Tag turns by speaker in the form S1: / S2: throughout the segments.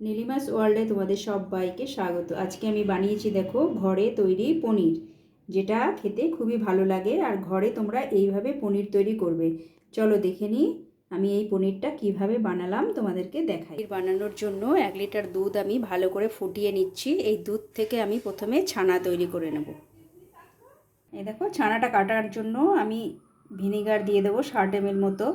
S1: ওয়ার্ল্ডে তোমাদের সবাইকে স্বাগত। আজকে আমি বানিয়েছি, দেখো, ঘরে তৈরি পনির, যেটা খেতে খুবই ভালো লাগে আর ঘরে তোমরা এইভাবে পনির তৈরি করবে। চলো দেখে নিই আমি এই পনিরটা কীভাবে বানালাম, তোমাদেরকে দেখাই। বানানোর জন্য এক লিটার দুধ আমি ভালো করে ফুটিয়ে নিচ্ছি। এই দুধ থেকে আমি প্রথমে ছানা তৈরি করে নেব। এই দেখো, ছানাটা কাটার জন্য আমি ভিনিগার দিয়ে দেবো ষাট এম মতো।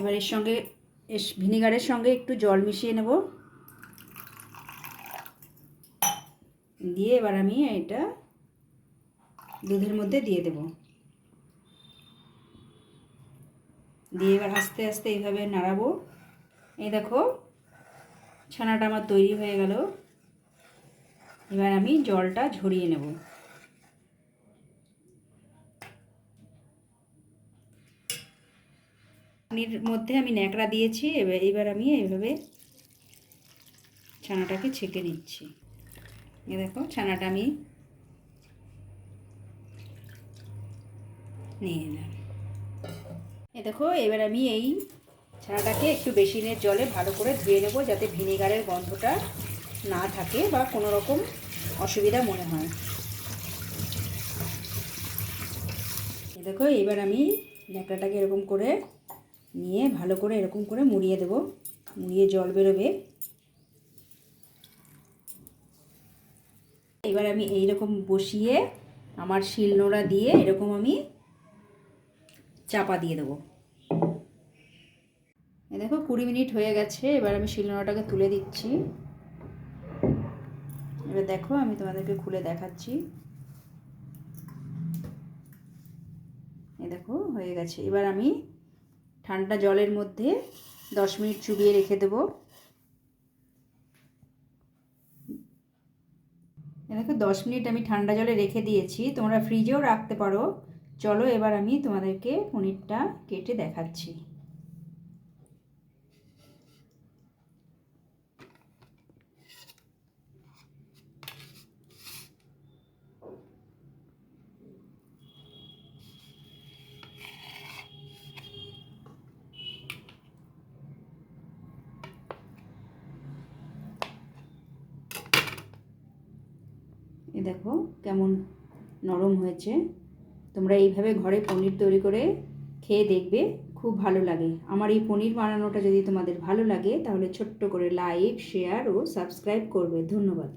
S1: এবার এর সঙ্গে, এর ভিনিগারের সঙ্গে একটু জল মিশিয়ে নেব। দিয়ে এবার আমি এটা দুধের মধ্যে দিয়ে দেব। দিয়ে এবার আস্তে আস্তে এইভাবে নাড়াবো। এই দেখো, ছানাটা আমার তৈরি হয়ে গেল। এবার আমি জলটা ঝরিয়ে নেব। পানির মধ্যে আমি ন্যাকড়া দিয়েছি, এবার এবার আমি এইভাবে ছানাটাকে ছেঁকে নিচ্ছি। এ দেখো, ছানাটা আমি নিয়ে এলাম। এ দেখো, এবার আমি এই ছানাটাকে একটু বেসিনের জলে ভালো করে ধুয়ে নেব, যাতে ভিনেগারের গন্ধটা না থাকে বা কোনো রকম অসুবিধা মনে হয়। দেখো, এবার আমি ন্যাকড়াটাকে এরকম করে নিয়ে ভালো করে এরকম করে মুড়িয়ে দেব। মুড়িয়ে জল বেরোবে। এবার আমি এই রকম বসিয়ে আমার শিলনোড়া দিয়ে এরকম আমি চাপা দিয়ে দেবো। দেখো, কুড়ি মিনিট হয়ে গেছে, এবার আমি শিলনোড়াটাকে তুলে দিচ্ছি। এবার দেখো, আমি তোমাদেরকে খুলে দেখাচ্ছি। এ দেখো, হয়ে গেছে। এবার আমি ঠান্ডা জলের মধ্যে দশ মিনিট চুবিয়ে রেখে দেব। দেখো, দশ মিনিট আমি ঠান্ডা জলে রেখে দিয়েছি। তোমরা ফ্রিজেও রাখতে পারো। চলো, এবার আমি তোমাদেরকে পনিরটা কেটে দেখাচ্ছি। দেখো কেমন নরম হয়েছে। তোমরা এইভাবে ঘরে পনির তৈরি করে খেয়ে দেখবে, খুব ভালো লাগে। আমার এই পনির বানানোটা যদি তোমাদের ভালো লাগে, তাহলে ছোট্ট করে লাইক শেয়ার ও সাবস্ক্রাইব করবে। ধন্যবাদ।